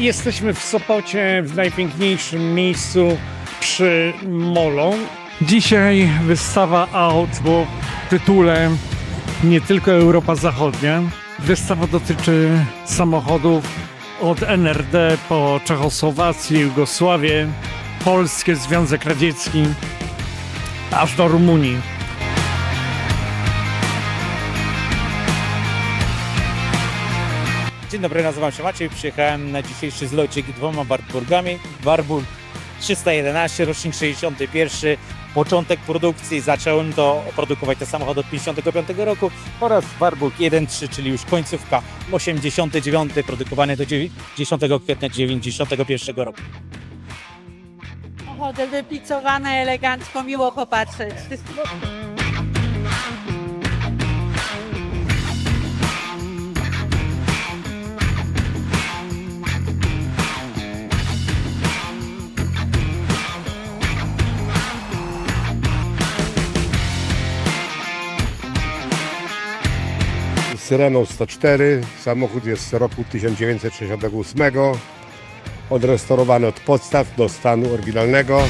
Jesteśmy w Sopocie, w najpiękniejszym miejscu przy molo. Dzisiaj wystawa aut, bo w tytule nie tylko Europa Zachodnia. Wystawa dotyczy samochodów od NRD po Czechosłowację, Jugosławię, Polskę, Związek Radziecki, aż do Rumunii. Dzień dobry, nazywam się Maciej. Przyjechałem na dzisiejszy zlocik dwoma Wartburgami. Warburg 311, rocznik 61, początek produkcji. Zacząłem to produkować te samochody od 55 roku oraz Warburg 1.3, czyli już końcówka 89, produkowany do 10 kwietnia 91 roku. Samochody wypicowane elegancko, miło popatrzeć. Renault 104. Samochód jest z roku 1968. Odrestaurowany od podstaw do stanu oryginalnego.